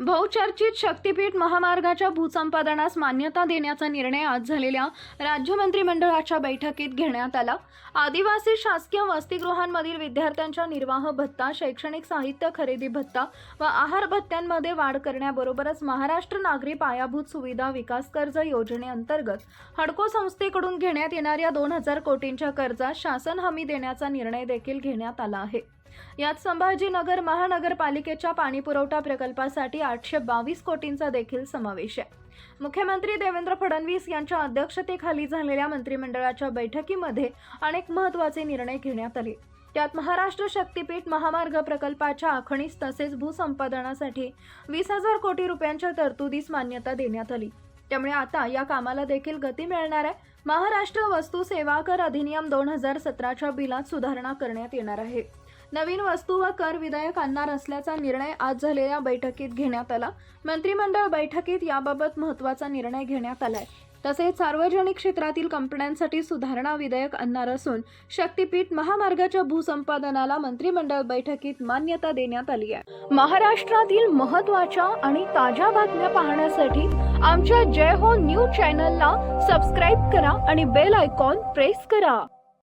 बहुचर्चित शक्तीपीठ महामार्गाच्या भूसंपादनास मान्यता देण्याचा निर्णय आज झालेल्या राज्य मंत्रिमंडळाच्या बैठकीत घेण्यात आला. आदिवासी शासकीय वसतिगृहांमधील विद्यार्थ्यांच्या निर्वाह भत्ता शैक्षणिक साहित्य खरेदी भत्ता व आहार भत्त्यांमध्ये वाढ करण्याबरोबरच महाराष्ट्र नागरी पायाभूत सुविधा विकास कर्ज योजनेअंतर्गत हडको संस्थेकडून घेण्यात येणाऱ्या दोन हजार कोटींच्या कर्जात शासन हमी देण्याचा निर्णय देखील घेण्यात आला आहे. यात संभाजीनगर महानगरपालिकेच्या पाणीपुरवठा प्रकल्पासाठी आठशे बावीस कोटींचा देखील समावेश आहे. मुख्यमंत्री देवेंद्र फडणवीस यांच्या अध्यक्षतेखाली झालेल्या मंत्रिमंडळाच्या बैठकीमध्ये अनेक महत्त्वाचे निर्णय घेण्यात आले. त्यात महाराष्ट्र शक्तीपीठ महामार्ग प्रकल्पाच्या आखणीस तसेच भूसंपादनासाठी वीस हजार कोटी रुपयांच्या तरतुदीस मान्यता देण्यात आली. त्यामुळे आता या कामाला देखील गती मिळणार आहे. महाराष्ट्र वस्तू सेवा कर अधिनियम दोन हजार सतराच्या बिलात सुधारणा करण्यात येणार आहे. नवीन वस्तू व कर विधेयक आणणार असल्याचा निर्णय आज झालेल्या बैठकीत घेण्यात आला. मंत्रिमंडळ बैठकीत याबाबत महत्त्वाचा निर्णय घेण्यात आलाय. तसेच सार्वजनिक क्षेत्रातील कंपन्यांसाठी सुधारणा विधेयक आणणार असून शक्तीपीठ महामार्गाच्या भूसंपादनाला मंत्रिमंडळ बैठकीत मान्यता देण्यात आली आहे. महाराष्ट्रातील महत्त्वाच्या आणि ताज्या बातम्या पाहण्यासाठी आमच्या जय हो न्यूज चॅनलला सबस्क्राईब करा आणि बेल आयकॉन प्रेस करा.